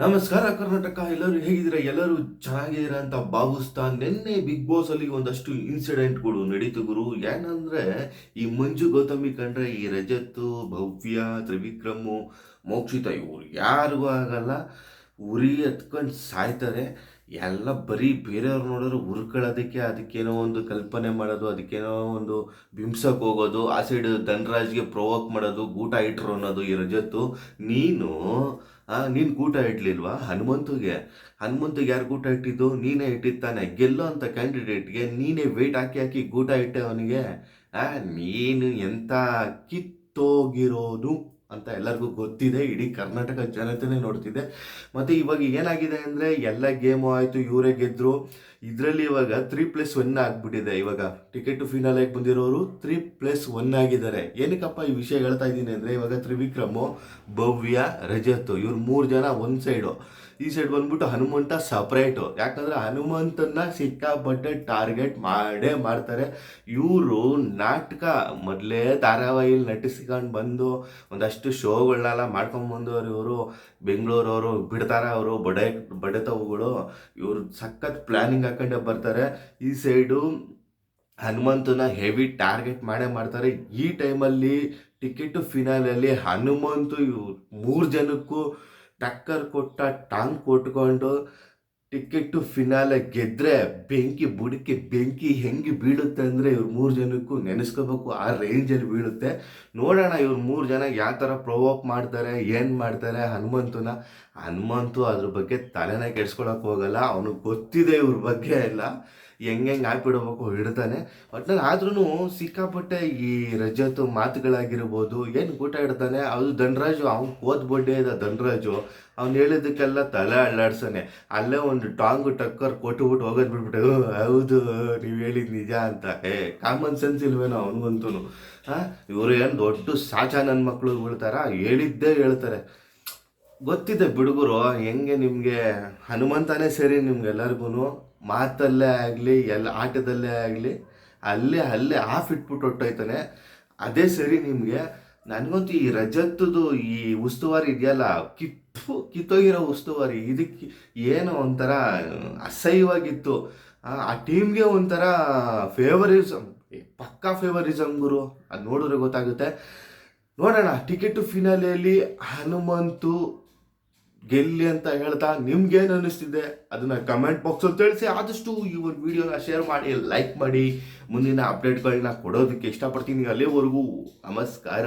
ನಮಸ್ಕಾರ ಕರ್ನಾಟಕ, ಎಲ್ಲರೂ ಹೇಗಿದ್ದೀರಾ? ಎಲ್ಲರೂ ಚೆನ್ನಾಗಿದ್ದೀರಾ ಅಂತ ಭಾವಿಸ್ತಾ ನಿನ್ನೆ ಬಿಗ್ ಬಾಸ್ ಅಲ್ಲಿ ಒಂದಷ್ಟು ಇನ್ಸಿಡೆಂಟ್ಗಳು ನಡೀತು ಗುರು. ಏನಂದ್ರೆ, ಈ ಮಂಜು ಗೌತಮಿ ಕಂಡ್ರೆ ಈ ರಜತ್ ಭವ್ಯ, ತ್ರಿವಿಕ್ರಮು, ಮೋಕ್ಷಿತ ಇವರು ಯಾರಿಗೂ ಆಗಲ್ಲ. ಉರಿ ಹತ್ಕೊಂಡು ಸಾಯ್ತಾರೆ. ಎಲ್ಲ ಬರೀ ಬೇರೆಯವ್ರು ನೋಡಿದ್ರೆ ಉರ್ಕೊಳ್ಳೋದಕ್ಕೆ ಅದಕ್ಕೇನೋ ಒಂದು ಕಲ್ಪನೆ ಮಾಡೋದು, ಅದಕ್ಕೇನೋ ಒಂದು ಬಿಂಸಕ್ಕೆ ಹೋಗೋದು, ಆ ಸೈಡ್ ಧನರಾಜ್ಗೆ ಪ್ರೊವೋಕ್ ಮಾಡೋದು, ಗೂಟ ಇಟ್ರು ಅನ್ನೋದು ಈ ರಜತ್ತು. ನೀನು ನೀನು ಗೂಟ ಇಡ್ಲಿಲ್ವಾ ಹನುಮಂತುಗೆ. ಹನುಮಂತಿಗೆ ಯಾರು ಗೂಟ ಇಟ್ಟಿದ್ದು? ನೀನೇ ಇಟ್ಟಿತ್ತಾನೆ ಗೆಲ್ಲೋ ಅಂತ ಕ್ಯಾಂಡಿಡೇಟ್ಗೆ ನೀನೇ ವೇಟ್ ಹಾಕಿ ಹಾಕಿ ಗೂಟ ಇಟ್ಟೆ ಅವನಿಗೆ. ಆ, ನೀನು ಎಂಥ ಕಿತ್ತೋಗಿರೋನು ಅಂತ ಎಲ್ಲರಿಗೂ ಗೊತ್ತಿದೆ, ಇಡೀ ಕರ್ನಾಟಕ ಜನತೆನೇ ನೋಡ್ತಿದೆ. ಮತ್ತು ಇವಾಗ ಏನಾಗಿದೆ ಅಂದರೆ, ಎಲ್ಲ ಗೇಮು ಆಯಿತು, ಇವರೇ ಗೆದ್ದರು ಇದರಲ್ಲಿ ಇವಾಗ ತ್ರೀ ಪ್ಲಸ್ ಒನ್ ಆಗಿಬಿಟ್ಟಿದೆ ಇವಾಗ. ಟಿಕೆಟ್ ಫಿನಾಲಾಗಿ ಬಂದಿರೋರು ತ್ರೀ ಪ್ಲಸ್ ಒನ್ ಆಗಿದ್ದಾರೆ. ಏನಕ್ಕಪ್ಪ ಈ ವಿಷಯ ಹೇಳ್ತಾ ಇದ್ದೀನಿ ಅಂದರೆ, ಇವಾಗ ತ್ರಿವಿಕ್ರಮು, ಭವ್ಯ, ರಜತ್, ಇವ್ರು ಮೂರು ಜನ ಒಂದು ಸೈಡು ಈ ಸೈಡ್ ಬಂದ್ಬಿಟ್ಟು ಹನುಮಂತ ಸಪ್ರೇಟು ಯಾಕಂದ್ರೆ ಹನುಮಂತನ ಸಿಕ್ಕಾಪಟ್ಟೆ ಟಾರ್ಗೆಟ್ ಮಾಡೇ ಮಾಡ್ತಾರೆ. ಇವರು ನಾಟಕ ಮೊದಲೇ ಧಾರಾವಾಹಿಲಿ ನಟಿಸ್ಕೊಂಡು ಬಂದು ಒಂದಷ್ಟು ಶೋಗಳನ್ನೆಲ್ಲ ಮಾಡ್ಕೊಂಬಂದವ್ರು ಇವರು. ಬೆಂಗಳೂರವರು ಬಿಡ್ತಾರ ಅವರು, ಬಡೆ, ಬಡತವುಗಳು. ಇವರು ಸಖತ್ ಪ್ಲ್ಯಾನಿಂಗ್ ಹಾಕೊಂಡೇ ಬರ್ತಾರೆ. ಈ ಸೈಡು ಹನುಮಂತನ ಹೆವಿ ಟಾರ್ಗೆಟ್ ಮಾಡೇ ಮಾಡ್ತಾರೆ. ಈ ಟೈಮಲ್ಲಿ ಟಿಕೆಟ್ ಫಿನಾಲಲ್ಲಿ ಹನುಮಂತು ಇವ್ರು ಮೂರು ಜನಕ್ಕೂ ಟಕ್ಕರ್ ಕೊಟ್ಟ, ಟಾಂಗ್ ಕೊಟ್ಕೊಂಡು ಟಿಕೆಟ್ ಫಿನಾಲೆ ಗೆದ್ದರೆ ಬೆಂಕಿ ಬುಡಕ್ಕೆ ಬೆಂಕಿ ಹೆಂಗೆ ಬೀಳುತ್ತೆ ಅಂದರೆ ಇವ್ರು ಮೂರು ಜನಕ್ಕೂ ನೆನೆಸ್ಕೋಬೇಕು. ಆ ರೇಂಜಲ್ಲಿ ಬೀಳುತ್ತೆ. ನೋಡೋಣ ಇವ್ರು ಮೂರು ಜನ ಯಾವ ಥರ ಪ್ರೊವೋಕ್ ಮಾಡ್ತಾರೆ, ಏನು ಮಾಡ್ತಾರೆ ಹನುಮಂತನ. ಹನುಮಂತು ಅದ್ರ ಬಗ್ಗೆ ತಲೆನೇ ಕೆಡ್ಸ್ಕೊಳಕ್ಕೆ ಹೋಗಲ್ಲ. ಅವನಿಗೆ ಗೊತ್ತಿದೆ ಇವ್ರ ಬಗ್ಗೆ ಎಲ್ಲ. ಹೆಂಗೆ ಹಾಕ್ಬಿಡ್ಬೇಕು ಹಿಡ್ತಾನೆ ಒಟ್ನಲ್ಲಿ ಆದ್ರೂ ಸಿಕ್ಕಾಪಟ್ಟೆ ಈ ರಜತ್ ಮಾತುಗಳಾಗಿರ್ಬೋದು ಏನು ಊಟ ಇಡ್ತಾನೆ ಅದು ಧನರಾಜು ಅವ್ನು ಕೋತ್ ಬಡ್ಡೆ ಇದೆ ಧನರಾಜು. ಅವ್ನು ಹೇಳಿದ್ದಕ್ಕೆಲ್ಲ ತಲೆ ಅಳ್ಳಾಡ್ಸಾನೆ. ಅಲ್ಲೇ ಒಂದು ಟಾಂಗ್ ಟಕ್ಕರ್ ಕೊಟ್ಟುಬಿಟ್ಟು ಹೋಗೋದು ಬಿಟ್ಬಿಟ್ಟು "ಓ, ಹೌದು ನೀವು ಹೇಳಿದ್ ನಿಜ ಅಂತ. ಏ ಕಾಮನ್ ಸೆನ್ಸ್ ಇಲ್ವೇನೋ ಅವನಿಗಂತೂ ಹಾಂ ಇವರು ಏನು ದೊಡ್ಡ ಸಾಚ ನನ್ನ ಮಕ್ಕಳು ಬೀಳ್ತಾರ ಹೇಳಿದ್ದೇ ಹೇಳ್ತಾರೆ. ಗೊತ್ತಿದೆ ಬಿಡುಗರು ಹೆಂಗೆ ನಿಮಗೆ ಹನುಮಂತನೇ ಸರಿ ನಿಮ್ಗೆಲ್ಲರಿಗೂ ಮಾತಲ್ಲೇ ಆಗಲಿ ಎಲ್ಲ ಆಟದಲ್ಲೇ ಆಗಲಿ ಅಲ್ಲೇ ಅಲ್ಲೇ ಆಫ್ ಇಟ್ಬಿಟ್ಟು ಹೊಟ್ಟೋಯ್ತಾನೆ. ಅದೇ ಸರಿ ನಿಮಗೆ ನನಗಂತೂ ಈ ರಜತ್ತದು ಈ ಉಸ್ತುವಾರಿ ಇದೆಯಲ್ಲ ಕಿತ್ತು ಕಿತ್ತೋಗಿರೋ ಉಸ್ತುವಾರಿ ಇದಕ್ಕೆ ಏನೋ ಒಂಥರ ಅಸಹ್ಯವಾಗಿತ್ತು. ಆ, ಆ ಟೀಮ್ಗೆ ಒಂಥರ ಫೇವರಿಸಮ್ ಪಕ್ಕಾ ಫೇವರಿಸಮ್ ಗುರು ಅದು ನೋಡಿದ್ರೆ ಗೊತ್ತಾಗುತ್ತೆ. ನೋಡೋಣ ಟಿಕೆಟ್ ಫಿನಾಲೆಯಲ್ಲಿ ಹನುಮಂತು ಗೆಲ್ಲಿ ಅಂತ ಹೇಳ್ತಾ ನಿಮ್ಗೇನು ಅನ್ನಿಸ್ತಿದೆ, ಅದನ್ನ ಕಮೆಂಟ್ ಬಾಕ್ಸಲ್ಲಿ ತಿಳಿಸಿ. ಆದಷ್ಟು ಒಂದು ವಿಡಿಯೋನ ಶೇರ್ ಮಾಡಿ ಲೈಕ್ ಮಾಡಿ. ಮುಂದಿನ ಅಪ್ಡೇಟ್ಗಳನ್ನ ಕೊಡೋದಕ್ಕೆ ಇಷ್ಟಪಡ್ತೀನಿ. ಅಲ್ಲಿವರೆಗೂ ನಮಸ್ಕಾರ.